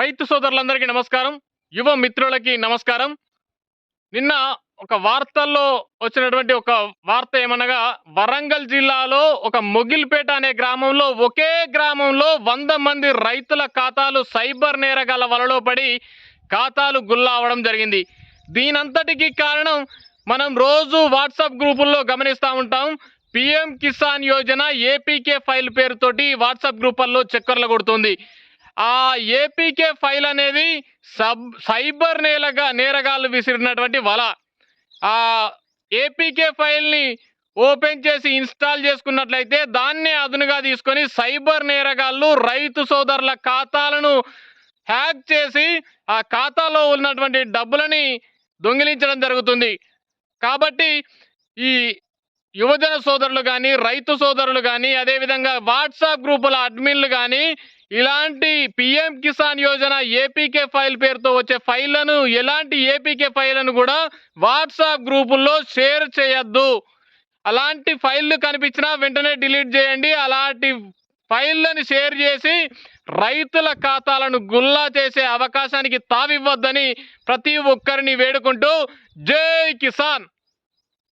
రైతు సోదరులందరికీ నమస్కారం. యువ మిత్రులకి నమస్కారం. నిన్న ఒక వార్తల్లో వచ్చినటువంటి ఒక వార్త ఏమనగా వరంగల్ జిల్లాలో ఒక మొగిల్పేట అనే గ్రామంలో ఒకే గ్రామంలో వంద మంది రైతుల ఖాతాలు సైబర్ నేరగాల వలలో పడి ఖాతాలు గుల్లా అవడం జరిగింది. దీనంతటికి కారణం మనం రోజు వాట్సాప్ గ్రూపుల్లో గమనిస్తూ ఉంటాం. PM Kisan Yojana APK file పేరుతోటి వాట్సాప్ గ్రూపుల్లో చక్కర్లు కొడుతుంది. ఆ ఏపీకే ఫైల్ అనేది సబ్ సైబర్ నేలగా నేరగాళ్ళు విసిరినటువంటి వల. ఆ ఏపీకే ఫైల్ని ఓపెన్ చేసి ఇన్స్టాల్ చేసుకున్నట్లయితే దాన్నే అదునుగా తీసుకొని సైబర్ నేరగాళ్ళు రైతు సోదరుల ఖాతాలను హ్యాక్ చేసి ఆ ఖాతాలో ఉన్నటువంటి డబ్బులని దొంగిలించడం జరుగుతుంది. కాబట్టి ఈ యువజన సోదరులు కానీ రైతు సోదరులు కానీ అదేవిధంగా వాట్సాప్ గ్రూపుల అడ్మిన్లు కానీ ఇలాంటి PM Kisan Yojana APK file పేరుతో వచ్చే ఫైళ్ళను ఎలాంటి ఏపీకే ఫైళ్ళను కూడా వాట్సాప్ గ్రూపుల్లో షేర్ చేయొద్దు. అలాంటి ఫైళ్ళు కనిపించినా వెంటనే డిలీట్ చేయండి. అలాంటి ఫైళ్ళని షేర్ చేసి రైతుల ఖాతాలను గుల్లా చేసే అవకాశానికి తావివ్వద్దని ప్రతి ఒక్కరిని వేడుకుంటూ జై కిసాన్!